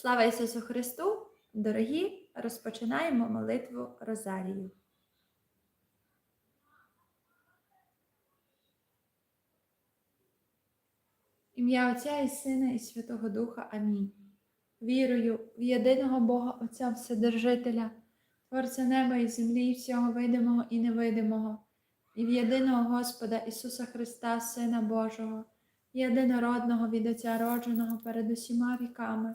Слава Ісусу Христу! Дорогі! Розпочинаємо молитву Розарію. Ім'я Отця і Сина, і Святого Духа. Амінь. Вірую в єдиного Бога Отця Вседержителя, Творця неба і землі, і всього видимого і невидимого, і в єдиного Господа Ісуса Христа, Сина Божого, єдинородного від Отця родженого перед усіма віками,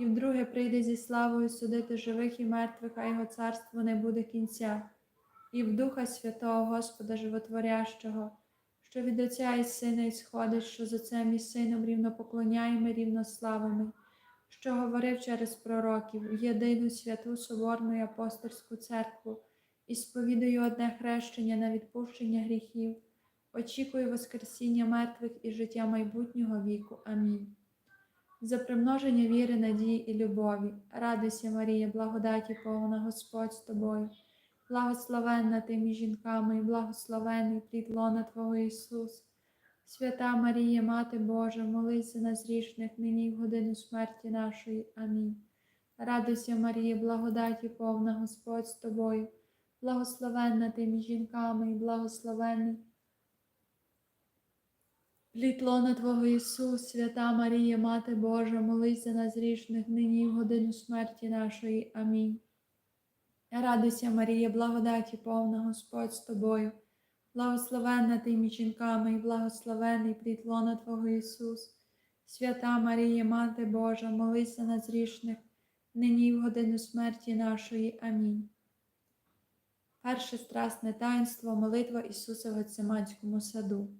і вдруге прийде зі славою судити живих і мертвих, а його царство не буде кінця, і в Духа Святого Господа Животворящого що від Отця і Сина ісходить, що з Отцем і Сином рівно поклоняємо, рівно славимо, що говорив через пророків єдину святу Соборну і апостольську церкву і сповідую одне хрещення на відпущення гріхів, очікую Воскресіння мертвих і життя майбутнього віку. Амінь. За примноження віри, надії і любові, радуйся, Марія, благодаті повна Господь з тобою. Благословенна ти між жінками, і благословений плід лона Твого Ісус. Свята Марія, Мати Божа, молися за нас нині й в годину смерті нашої. Амінь. Радуйся, Марія, благодаті повна Господь з тобою, благословенна ти між жінками, і благословений. Плід лона Твого Ісус, свята Марія, Мати Божа, молись за нас грішних нині й в годину смерті нашої. Амінь. Радуйся, Марія, благодаті повна Господь з тобою, благословенна ти між жінками, і благословений плід лона Твого Ісус. Свята Марія, Мати Божа, молися на зрішних, нині й в годину смерті нашої. Амінь. Перше страсне таїнство, молитва Ісуса в Гециманському саду.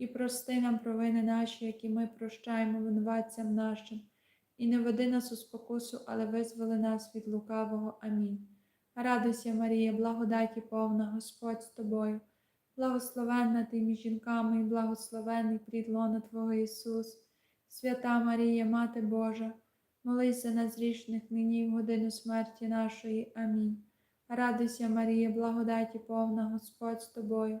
і прости нам провини наші, які ми прощаємо винуватцям нашим, і не веди нас у спокусу, але визволи нас від лукавого. Амінь. Радуйся, Марія, благодаті повна Господь з тобою, благословенна ти між жінками і благословений плід лона Твого Ісус, свята Марія, Мати Божа, молись за нас грішних нині в годину смерті нашої. Амінь. Радуйся, Марія, благодаті повна Господь з тобою,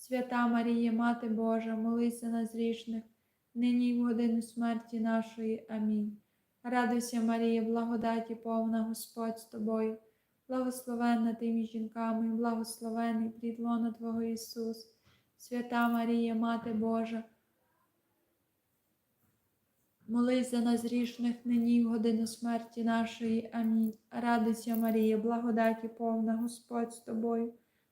свята Марія, Мати Божа, молись за нас грішних, нині в годину смерті нашої. Амінь. Радуйся, Марія, благодаті повна Господь з тобою благословенна ти між жінками, благословений плід лона Твого Ісус. Свята Марія, Мати Божа, Молись за нас грішних нині в годину смерті нашої. Амінь. Радуйся, Марія, благодаті повна Господь з тобою.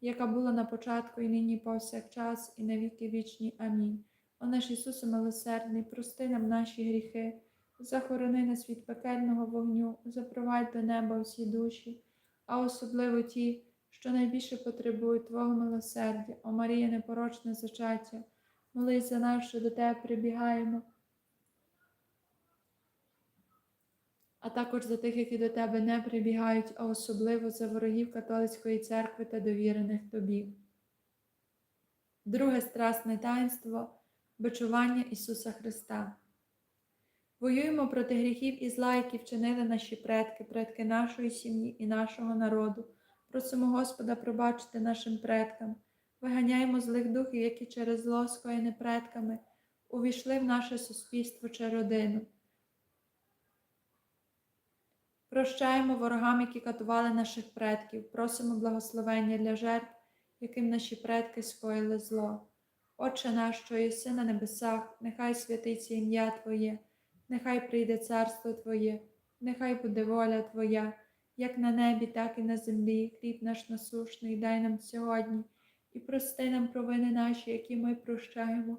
яка була на початку, і нині повсякчас, і на віки вічні. Амінь. О наш Ісусе милосердний, прости нам наші гріхи, захорони нас від пекельного вогню, запровадь до неба всі душі, а особливо ті, що найбільше потребують Твого милосердя, о Марія непорочне зачаття. Молись за нас, що до тебе прибігаємо, а також за тих, які до тебе не прибігають, а особливо за ворогів католицької церкви та довірених тобі. Друге страсне таїнство бичування Ісуса Христа. Воюємо проти гріхів і зла, які вчинили наші предки, предки нашої сім'ї і нашого народу. Просимо Господа пробачити нашим предкам. Виганяємо злих духів, які через зло скоєне предками увійшли в наше суспільство чи родину. Прощаємо ворогам, які катували наших предків, просимо благословення для жертв, яким наші предки скоїли зло. Отче наш, що єси на небесах, нехай святиться ім'я Твоє, нехай прийде царство Твоє, нехай буде воля Твоя, як на небі, так і на землі. Хліб наш насушний, дай нам сьогодні і прости нам провини наші, які ми прощаємо.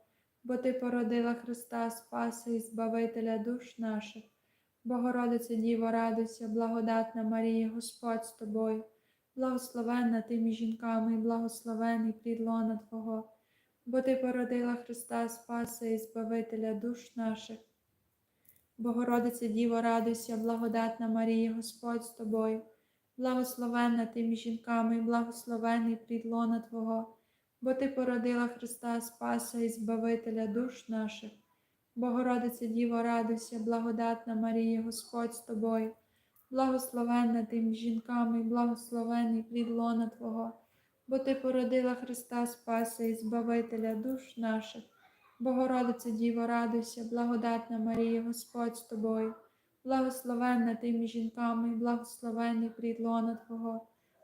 бо Ти породила Христа Спаса і Збавителя душ наших. Богородице Діво, радуйся, благодатна Марія, Господь з тобою, благословенна ти між жінками, благословений плід лона Твого, бо Ти породила Христа Спаса і Збавителя душ наших. Богородице Діво, радуйся, благодатна Марія, Господь з тобою благословенна ти між жінками, благословений плід лона Твого, бо Ти породила Христа Спаса і Збавителя душ наших. Богородице Діво, радуйся, благодатна Марія, Господь з тобою, благословенна ти між жінками, і благословений плід лона Твого, бо Ти породила Христа Спаса і Збавителя душ наших. Богородице Діво, радуйся, благодатна Марія, Господь з тобою благословенна ти між жінками, і благословений плід лона Твого,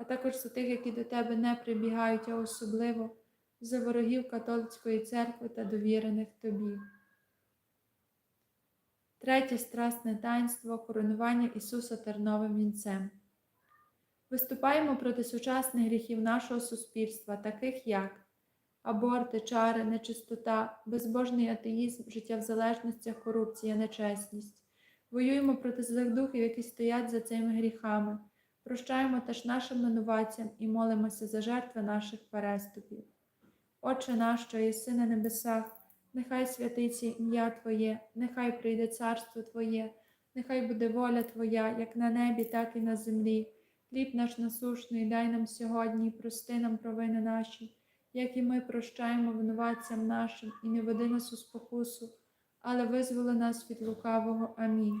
а також за тих, які до Тебе не прибігають, а особливо за ворогів католицької церкви та довірених Тобі. Третє страсне таїнство коронування Ісуса терновим вінцем. Виступаємо проти сучасних гріхів нашого суспільства, таких як аборти, чари, нечистота, безбожний атеїзм, життя в залежностях, корупція, нечесність. Воюємо проти злих духів, які стоять за цими гріхами. Прощаємо теж нашим винуватцям і молимося за жертви наших переступів. Отче наш, що єси на небесах, нехай святиться ім'я Твоє, нехай прийде царство Твоє, нехай буде воля Твоя, як на небі, так і на землі. Хліб наш насушний дай нам сьогодні, і прости нам провини наші, як і ми прощаємо винуватцям нашим, і не веди нас у спокусу, але визволи нас від лукавого. Амінь.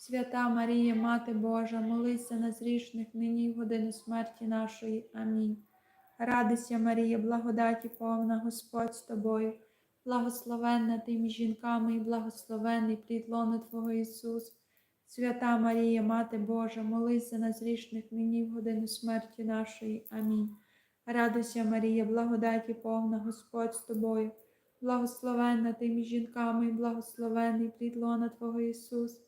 Свята Марія, Мати Божа, молись за нас грішних, нині і в годину смерті нашої. Амінь. Радуйся, Марія, благодаті повна, Господь з тобою, благословенна ти між жінками, і благословений плід лона Твого Ісус. Свята Марія, Мати Божа, молись за нас грішних, нині в годину смерті нашої. Амінь. Радуйся, Марія, благодаті повна, Господь з тобою, благословенна ти між жінками, і благословений плід лона Твого Ісус.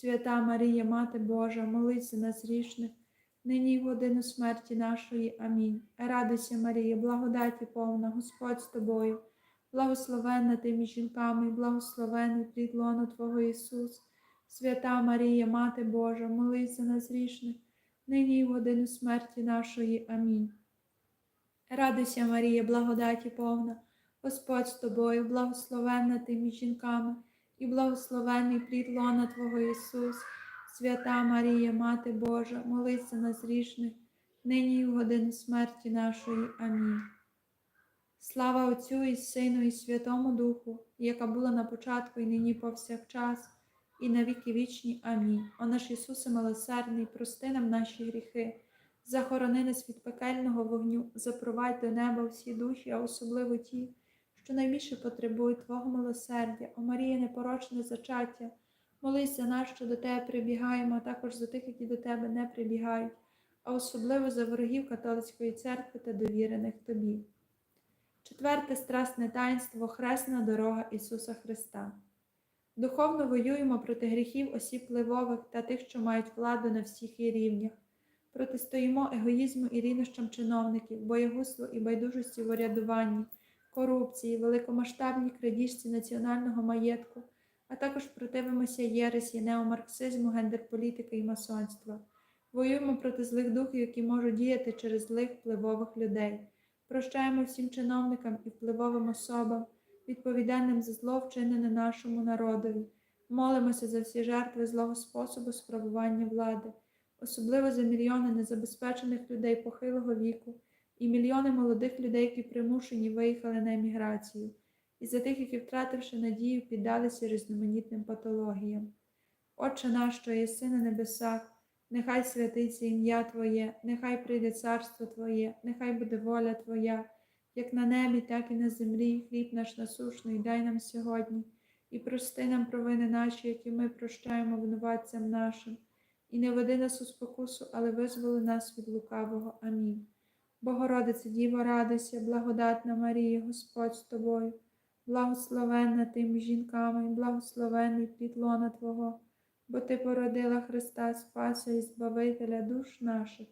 Свята Марія, Мати Божа, молись за нас грішних, нині й в годину смерті нашої. Амінь. Радуйся, Марія, благодаті повна, Господь з тобою, благословенна ти між жінками, благословений плід лона Твого Ісус. Свята Марія, Мати Божа, молись за нас грішних, нині й годину смерті нашої. Амінь. Радуйся, Марія, благодаті повна, Господь з тобою, благословенна ти між жінками, і благословений плід лона Твого Ісус. Свята Марія, Мати Божа, молись за нас грішних, нині і в годину смерті нашої. Амінь. Слава Отцю і Сину, і Святому Духу, яка була на початку і нині повсякчас, і на віки вічні. Амінь. О наш Ісусе милосердний, прости нам наші гріхи, захорони нас від пекельного вогню, запровадь до неба всі душі, а особливо ті, що найбільше потребують Твого милосердя, о Марія, непорочне зачаття. Молись за нас, що до Тебе прибігаємо, а також за тих, які до Тебе не прибігають, а особливо за ворогів католицької церкви та довірених Тобі. Четверте страсне таїнство хресна дорога Ісуса Христа. Духовно воюємо проти гріхів осіб впливових та тих, що мають владу на всіх її рівнях. Протистоїмо егоїзму і рівнощам чиновників, боягузтву і байдужості в урядуванні, корупції, великомасштабній крадіжці національного маєтку а також противимося єресі, неомарксизму, гендерполітики і масонства. Воюємо проти злих духів, які можуть діяти через злих впливових людей. Прощаємо всім чиновникам і впливовим особам, відповідальним за зло, вчинене нашому народові. Молимося за всі жертви злого способу справування влади, особливо за мільйони незабезпечених людей похилого віку і мільйони молодих людей, які примушені виїхали на еміграцію і за тих, які, втративши надію, піддалися різноманітним патологіям. Отче наш, що єси на небесах, нехай святиться ім'я Твоє, нехай прийде царство Твоє, нехай буде воля Твоя, як на небі, так і на землі, хліб наш насушний, дай нам сьогодні, і прости нам провини наші, які ми прощаємо винуватцям нашим, і не веди нас у спокусу, але визволи нас від лукавого. Амінь. Богородице, Діво, радуйся, благодатна Марія, Господь з тобою, благословенна ти між жінками, і благословений плітлона Твого, бо Ти породила Христа Спаса і Збавителя душ наших.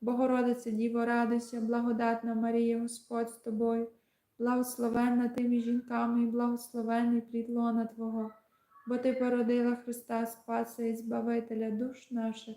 Богородице, Діво, радуйся, благодатна Марія, Господь з тобою, благословенна ти між жінками, і благословений плід Твого, бо Ти породила Христа Спаса і Збавителя душ наших.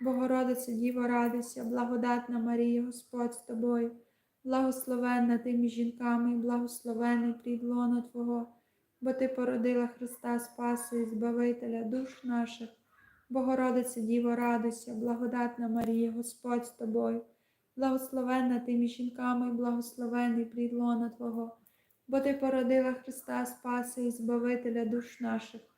Богородице, Діво, радуйся, благодатна Марія, Господь з тобою, благословенна ти між жінками, і благословений плід Твого, бо Ти породила Христа Спаса і Збавителя душ наших. Богородице, Діво, радуйся, благодатна Марія, Господь з тобою, благословенна ти між жінками, і благословений плід Твого, бо Ти породила Христа Спаса і Збавителя душ наших.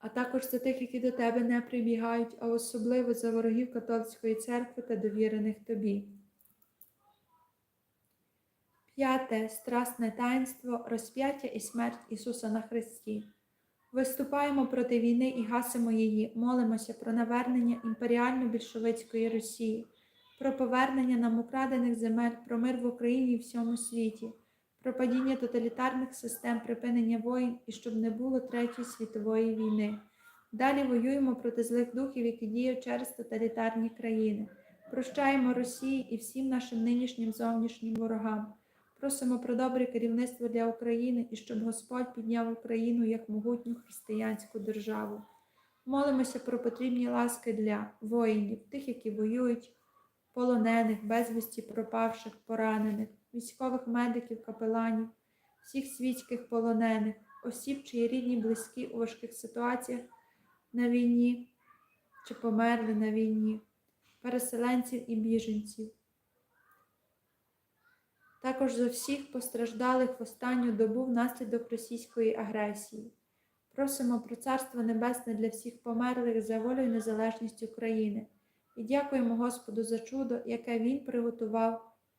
А також за тих, які до тебе не прибігають, а особливо за ворогів католицької церкви та довірених тобі. П'яте страсне таїнство розп'яття і смерть Ісуса на Христі. Виступаємо проти війни і гасимо її, молимося про навернення імперіально-більшовицької Росії, про повернення нам украдених земель, про мир в Україні і всьому світі, про падіння тоталітарних систем, припинення воїн і щоб не було Третьої світової війни. Далі воюємо проти злих духів, які діють через тоталітарні країни. Прощаємо Росії і всім нашим нинішнім зовнішнім ворогам. Просимо про добре керівництво для України і щоб Господь підняв Україну як могутню християнську державу. Молимося про потрібні ласки для воїнів, тих, які воюють, полонених, безвісті пропавших, поранених, військових медиків, капеланів, всіх світських полонених, осіб, чиї рідні, близькі у важких ситуаціях на війні чи померли на війні, переселенців і біженців. Також за всіх постраждалих в останню добу внаслідок російської агресії. Просимо про Царство Небесне для всіх померлих за волю і незалежність України і дякуємо Господу за чудо, яке Він приготував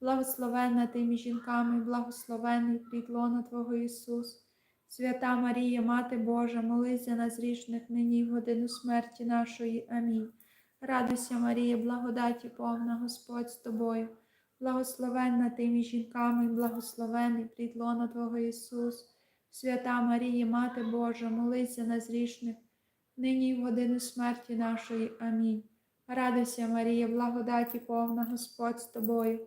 благословенна ти між жінками, благословений плід лона Твого Ісус. Свята Марія, Мати Божа, молись за нас грішних нині в годину смерті нашої. Амінь. Радуйся, Марія, благодаті повна Господь з тобою, благословенна ти між жінками, благословений плід лона Твого Ісус. Свята Марія, Мати Божа, молись за нас грішних, нині в годину смерті нашої. Амінь. Радуйся, Марія, благодаті повна Господь з тобою,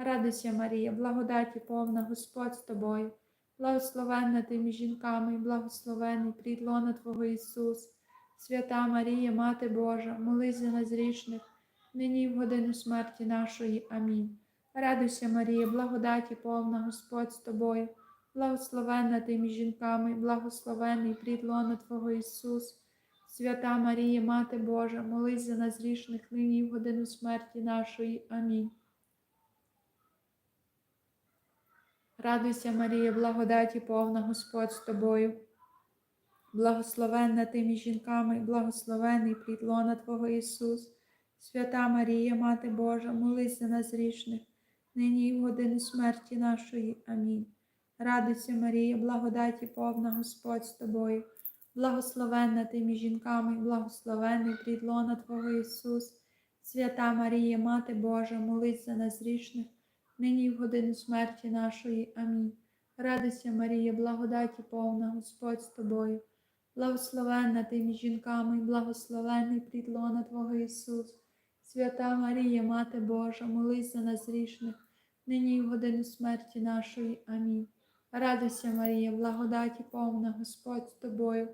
Радуйся, Марія, благодаті повна Господь з тобою, благословенна ти між жінками, благословений плід лона Твого Ісус. Свята Марія, Мати Божа, молись за нас грішних, нині в годину смерті нашої. Амінь. Радуйся, Марія, благодаті повна Господь з тобою, благословенна ти між жінками, благословений плід лона Твого Ісус. Свята Марія, Мати Божа, молись за нас грішних нині і в годину смерті нашої. Амінь. Радуйся, Марія, благодаті повна Господь з тобою. Благословенна ти між жінками, і благословений плід лона Твого Ісус. Свята Марія, Мати Божа, молись за нас грішних, нині і в годину смерті нашої. Амінь. Радуйся, Марія, благодаті повна Господь з тобою. Благословенна ти між жінками, і благословений плід лона Твого Ісус. Свята Марія, Мати Божа, молись за нас грішних, нині в годину смерті нашої. Амінь. Радуйся, Марія, благодаті повна Господь з тобою. Благословенна ти між жінками, благословений плід лона Твого Ісус. Свята Марія, Мати Божа, молись за нас грішних, нині і в годину смерті нашої. Амінь. Радуйся, Марія, благодаті повна Господь з тобою,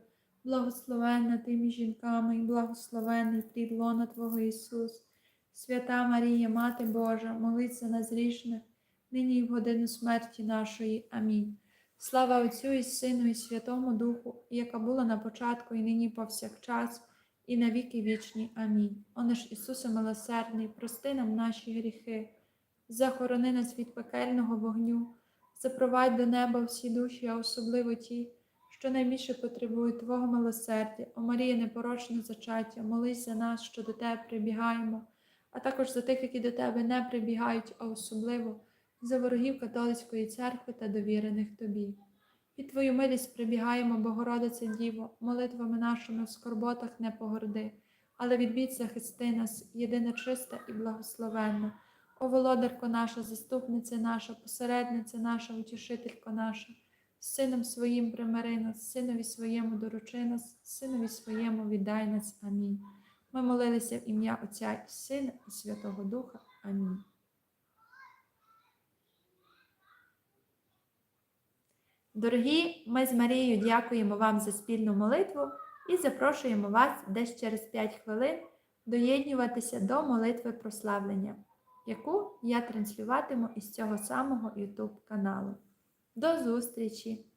благословенна ти між жінками, і благословений плід лона Твого Ісус. Свята Марія, Мати Божа, молись за нас грішних, нині і в годину смерті нашої. Амінь. Слава Отцю і Сину, і Святому Духу, яка була на початку, і нині повсякчас, і на віки вічні. Амінь. Оне ж Ісусе милосердний, прости нам наші гріхи, захорони нас від пекельного вогню, запровадь до неба всі душі, а особливо ті, що найбільше потребують Твого милосердя. О Марія, непорочне зачаття, молись за нас, що до Тебе прибігаємо, а також за тих, які до Тебе не прибігають, а особливо за ворогів католицької церкви та довірених Тобі. Під Твою милість прибігаємо, Богородице Діво, молитвами нашими в скорботах не погорди, але відбідь захисти нас, єдина чиста і благословенна. О володарко наша, заступниця наша, посередниця наша, утішителько наша, з сином своїм примири нас, синові своєму доручи нас, синові своєму віддай нас. Амінь. Ми молилися в ім'я Отця і Сина і Святого Духа. Амінь. Дорогі, ми з Марією дякуємо вам за спільну молитву і запрошуємо вас десь через 5 хвилин доєднюватися до молитви прославлення, яку я транслюватиму із цього самого YouTube каналу. До зустрічі!